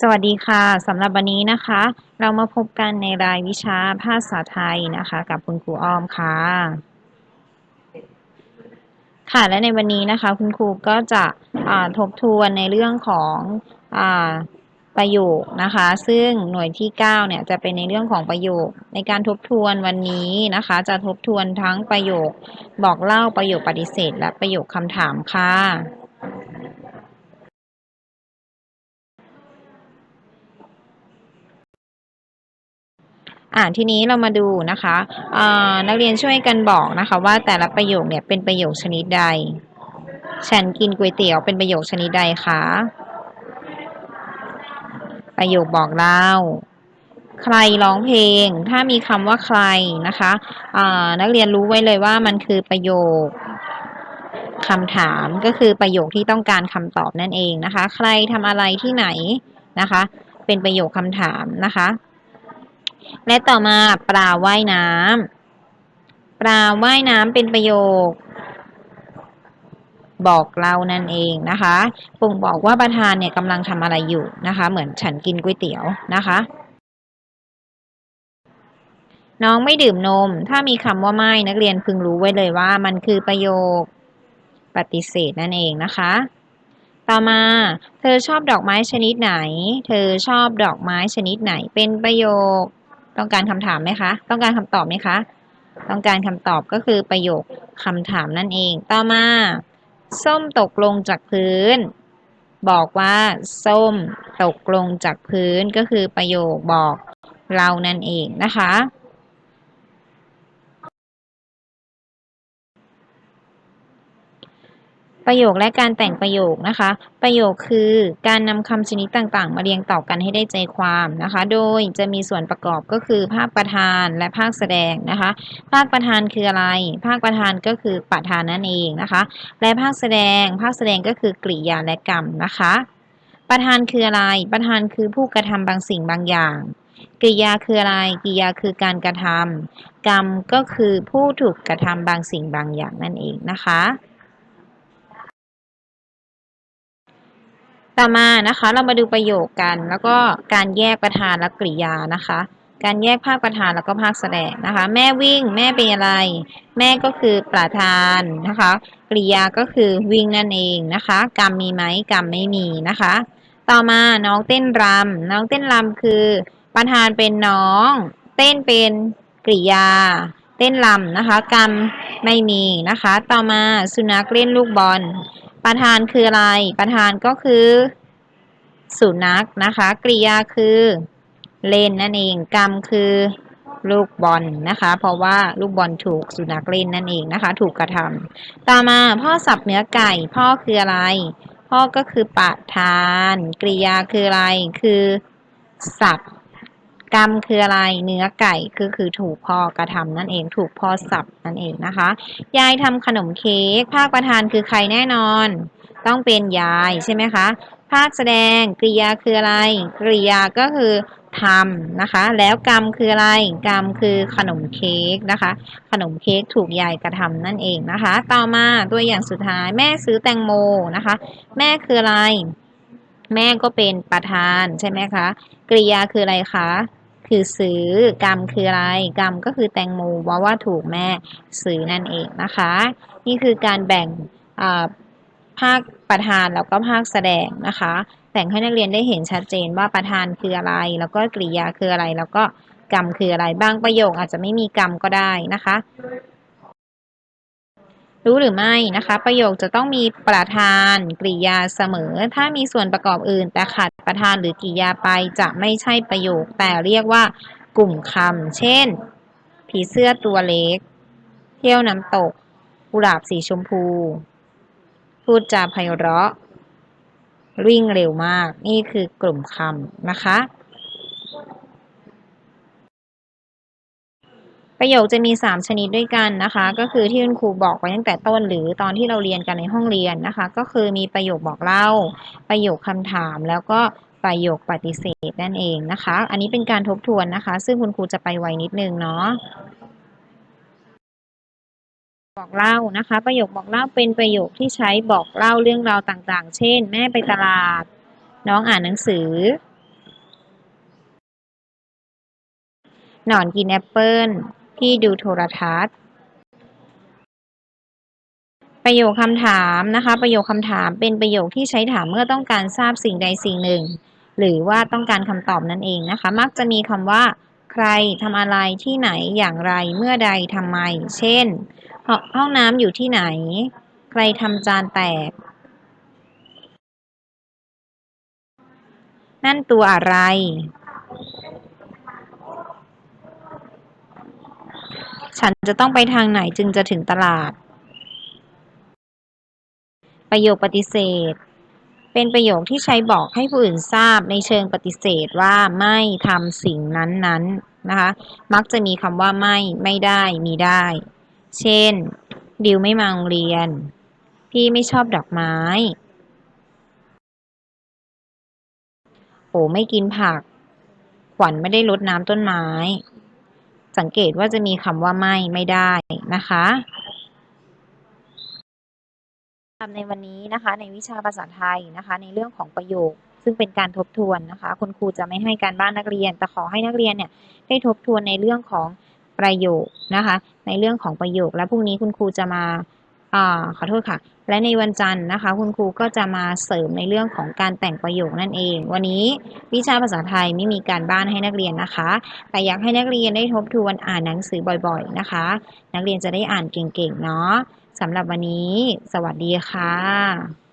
สวัสดีค่ะสำหรับวันนี้นะคะ เรามาพบกันในรายวิชาภาษาไทยนะคะ กับคุณครูอ้อมค่ะ ค่ะและในวันนี้นะคะ คุณครูก็จะทบทวนในเรื่องของอประโยคนะคะ ซึ่งหน่วยที่ 9 เนี่ยจะเป็นในเรื่องของประโยค ในการทบทวนวันนี้นะคะ จะทบทวนทั้งประโยคบอกเล่าประโยคปฏิเสธ และประโยคคำถามค่ะ อ่าทีนี้เรามาดูนะคะนักเรียนช่วยกันบอกนะคะว่าแต่ละประโยคเนี่ยเป็นประโยคชนิดใด ฉันกินก๋วยเตี๋ยวเป็นประโยคชนิดใดคะ ประโยคบอกเล่า ใครร้องเพลง ถ้ามีคำว่าใครนะคะนักเรียนรู้ไว้เลยว่ามันคือประโยคคำถามก็คือประโยคที่ต้องการคำตอบนั่นเองนะคะ ใครทำอะไรที่ไหนนะคะ เป็นประโยคคำถามนะคะ และต่อมาปลาว่ายน้ำปลาว่ายน้ำเป็นประโยค บอกเรานั่นเองนะคะปุ่งบอกว่าประธานเนี่ยกำลังทำอะไรอยู่นะคะ เหมือนฉันกินก๋วยเตี๋ยวนะคะ น้องไม่ดื่มนม ถ้ามีคำว่าไม่นักเรียนพึงรู้ไว้เลยว่า มันคือประโยคปฏิเสธนั่นเองนะคะ ต่อมา เธอชอบดอกไม้ชนิดไหน เธอชอบดอกไม้ชนิดไหนเป็นประโยค ต้องการคำถามไหมคะ ต้องการคำตอบไหมคะ ต้องการคำตอบก็คือประโยคคำถามนั่นเอง ต่อมา ส้มตกลงจากพื้น บอกว่าส้มตกลงจากพื้นก็คือประโยคบอกเรานั่นเองนะคะ ประโยคและการแต่งประโยคนะคะ ประโยคคือการนำคำชนิดต่างๆ มาเรียงต่อกันให้ได้ใจความนะคะ โดยจะมีส่วนประกอบก็คือภาคประธานและภาคแสดงนะคะ ภาคประธานคืออะไร ภาคประธานก็คือประธานนั่นเองนะคะ และภาคแสดง ภาคแสดงก็คือกริยาและกรรมนะคะ ประธานคืออะไร ประธานคือผู้กระทำบางสิ่งบางอย่างกริยาคืออะไรกริยาคือการกระทำกรรมก็คือผู้ถูกกระทำบางสิ่งบางอย่างนั่นเองนะคะ ต่อมานะคะ เรามาดูประโยคกัน แล้วก็การแยกประธานและกริยานะคะ การแยกภาคประธานแล้วก็ภาคแสดงนะคะ แม่วิ่ง แม่เป็นอะไร แม่ก็คือประธานนะคะ กริยาก็คือวิ่งนั่นเองนะคะ กรรมมีไหมกรรมไม่มีนะคะ ต่อมาน้องเต้นรำน้องเต้นรำคือ ประธานเป็นน้อง เต้นเป็นกริยา เต้นรำนะคะ กรรมไม่มีนะคะ ต่อมาสุนัขเล่นลูกบอล ประธานคืออะไร ประธานก็คือ สุนัขนะคะ กริยาคือ เล่นนั่นเอง กรรมคือลูกบอลนะคะ เพราะว่าลูกบอลถูกสุนัขเล่นนั่นเองนะคะ ถูกกระทำต่อมาพ่อสับเนื้อไก่ พ่อคืออะไร พ่อก็คือประธาน กริยาคืออะไร คือสับ กรรมคืออะไรเนื้อไก่คือคือถูกพ่อกระทำนั่นเองถูกพ่อสับนั่นเองนะคะ ยายทำขนมเค้กภาคประธานคือใครแน่นอน ต้องเป็นยายใช่ไหมคะ ภาคแสดงกริยาคืออะไร กริยาก็คือทำนะคะ แล้วกรรมคืออะไร กรรมคือขนมเค้กนะคะ ขนมเค้กถูกยายกระทำนั่นเองนะคะ ต่อมาตัวอย่างสุดท้ายแม่ซื้อแตงโมนะคะ แม่คืออะไร แม่ก็เป็นประธานใช่ไหมคะกริยาคืออะไรคะ คือซื้อกรรมคืออะไร กรรมก็คือแตงโมว่าว่าถูกแม่ซื้อนั่นเองนะคะ นี่คือการแบ่งภาคประธานแล้วก็ภาคแสดงนะคะ แต่งให้นักเรียนได้เห็นชัดเจนว่าประธานคืออะไร แล้วก็กริยาคืออะไร แล้วก็กรรมคืออะไรบางประโยคอาจจะไม่มีกรรมก็ได้นะคะ รู้หรือไม่นะคะ ประโยคจะต้องมีประธานกริยาเสมอ ถ้ามีส่วนประกอบอื่น แต่ขาดประธานหรือกริยาไปจะไม่ใช่ประโยค แต่เรียกว่ากลุ่มคำเช่น ผีเสื้อตัวเล็ก เที่ยวน้ำตกกุหลาบสีชมพู พูดจาไพเราะวิ่งเร็วมาก นี่คือกลุ่มคำนะคะ ประโยคจะมี 3 ชนิดด้วยกันนะคะ ก็คือที่คุณครูบอกไว้ตั้งแต่ต้นหรือตอนที่เราเรียนกันในห้องเรียนนะคะ ก็คือมีประโยคบอกเล่า ประโยคคำถามแล้วก็ประโยคปฏิเสธนั่นเองนะคะ อันนี้เป็นการทบทวนนะคะ ซึ่งคุณครูจะไปไวนิดนึงเนาะบอกเล่านะคะ ประโยคบอกเล่าเป็นประโยคที่ใช้บอกเล่าเรื่องราวต่างๆ เช่น แม่ไปตลาด น้องอ่านหนังสือ หนอนกินแอปเปิ้ล พี่ดูโทรทัศน์ ประโยคคำถามนะคะ ประโยคคำถามเป็นประโยคที่ใช้ถามเมื่อต้องการทราบสิ่งใดสิ่งหนึ่ง หรือว่าต้องการคำตอบนั่นเองนะคะ มักจะมีคำว่า ใครทำอะไรที่ไหนอย่างไรเมื่อใดทำไม เช่น ห้องน้ำอยู่ที่ไหน ใครทำจานแตกนั่นตัวอะไร ฉันจะต้องไปทางไหนจึงจะถึงตลาด ประโยคปฏิเสธ เป็นประโยคที่ใช้บอกให้ผู้อื่นทราบในเชิงปฏิเสธว่าไม่ทำสิ่งนั้นๆนนนะคะ มักจะมีคำว่าไม่ ไม่ได้ มีได้ เช่น ดิวไม่มาโรงเรียน พี่ไม่ชอบดอกไม้ โอไม่กินผัก ขวัญไม่ได้รดน้ำต้นไม้ สังเกตว่าจะมีคำว่าไม่ไม่ได้นะคะในวันนี้นะคะ ในวิชาภาษาไทยนะคะ ในเรื่องของประโยค ซึ่งเป็นการทบทวนนะคะ คุณครูจะไม่ให้การบ้านนักเรียน แต่ขอให้นักเรียนเนี่ยได้ทบทวนในเรื่องของประโยคนะคะ ในเรื่องของประโยค และพรุ่งนี้คุณครูจะมา ขอโทษค่ะ และในวันจันทร์นะคะ คุณครูก็จะมาเสริมในเรื่องของการแต่งประโยคนั่นเอง วันนี้วิชาภาษาไทยไม่มีการบ้านให้นักเรียนนะคะ แต่อยากให้นักเรียนได้ทบทวนอ่านหนังสือบ่อยๆนะคะ นักเรียนจะได้อ่านเก่งๆเนาะสำหรับวันนี้ สวัสดีค่ะ